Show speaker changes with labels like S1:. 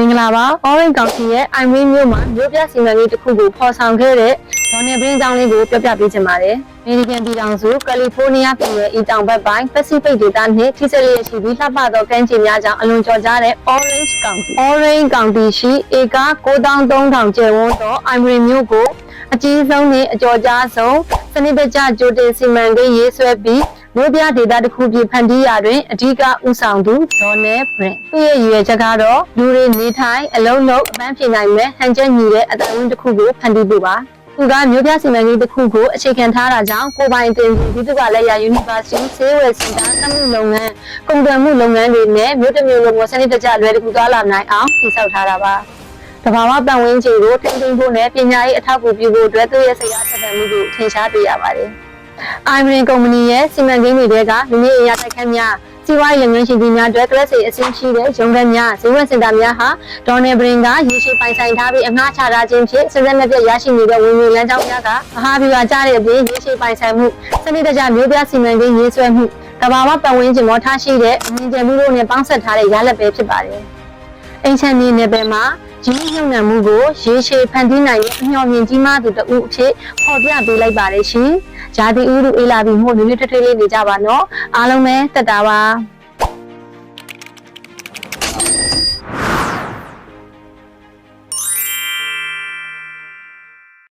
S1: မင်္ဂလာပါ Orange County ရဲ့ Irene မြို့မှာမြို့ပြစီမံကိန်းတစ်ခုကိုဖော်ဆောင်ခဲ့တဲ့ဒေါ်နယ်ဘရင်းကျောင်းလေးကိုပြောပြပေးချင်ပါတယ်။အမေရိကန်ပြည်ထောင်စုကယ်လီဖိုးနီးယားပြည်နယ်အီတောင်ဘက်ပိုင်း Pacific ဒေသနှင့်ထိစပ်လျက်ရှိပြီးလှပသောကမ်းခြေများကြောင့်အလွန်ကျော်ကြားတဲ့ Orange County Orange County ရှိဧက9300ကျယ်ဝန်းသော Irene မြို့ကိုအကြီးဆုံးနှင့်အကျော်ကြားဆုံးစနစ်တကျကြိုတင်စီမံကိန်းရေးဆွဲပြီး မြို့ပြဒေသတစ်ခုပြည်ဖန်တီးရာတွင်အဓိကဦးဆောင်သူဒေါ်နယ်ဘရင်သူ့ရဲ့ရည်ရွယ်ချက်ကတော့လူတွေနေထိုင်အလုံးလုံးအပန်းဖြေနိုင်မဲ့ဟန်ချက်ညီတဲ့အတိုင်းအဝန်တစ်ခုကိုဖန်တီးဖို့ပါသူကမြို့ပြစီမံကိန်းတစ်ခုကိုအခြေခံထားတာကြောင့်ကိုပိုင်တင်စီဒီတုကလက်ရ University ဆေးဝယ်စင်တာတမှုလုပ်ငန်းကုန်သွယ်မှုလုပ်ငန်းတွေနဲ့မြို့တစ်မြို့လုံးကိုစနစ်တကျလွယ်တကူသွားလာနိုင်အောင်တည်ဆောက်ထားတာပါတဘာဝပတ်ဝန်းကျင်ကိုထိန်းသိမ်းဖို့နဲ့ပညာရေးအထောက်အကူပြုဖို့အတွက်သူ့ရဲ့ဆရာဆက်ဆံမှုကိုထင်ရှားတွေ့ရပါတယ်။ Ivory Company ရဲ့စီမံကိန်းတွေထဲကလူမျိုးအရာတိုက်ခန်းများစီးပွားရေးလုပ်ငန်းရှင်ကြီးများအတွက်ကလပ်စီအဆင့်ရှိတဲ့ရုံးခန်းများဈေးဝယ်စင်တာများဟာဒေါ်နယ်ဘရင်ကရေရှည်ပိုင်ဆိုင်ထားပြီးအငှားချထားခြင်းဖြင့်စစလက်ပြတ်ရရှိနေတဲ့ဝင်ငွေလမ်းကြောင်းများကမဟာဗျူဟာကျတဲ့အပြင်ရေရှည်ပိုင်ဆိုင်မှုစနစ်တကျမျိုးပြစီမံကိန်းရေးဆွဲမှုတဘာဝပတ်ဝန်းကျင်ပေါ်ထားရှိတဲ့အမြင်ကျမှုတို့နဲ့ပေါင်းစပ်ထားတဲ့ရလဒ်ပဲဖြစ်ပါတယ်။အိမ်ချမ်းမြေနယ်ပယ်မှာ ရင်းနှီးမြှုပ်နှံမှုကိုရေရှည်ဖန်တီးနိုင်တဲ့အမျှော်မြင်ကြီးမားသူတဦးအဖြစ်ဖော်ပြပေးလိုက်ပါတယ်ရှင်။ဂျာတိဦးတို့အေးလာပြီးမို့နွေးနွေးထွေးထွေးလေးနေကြပါနော်။အားလုံးပဲတက်တာပါ။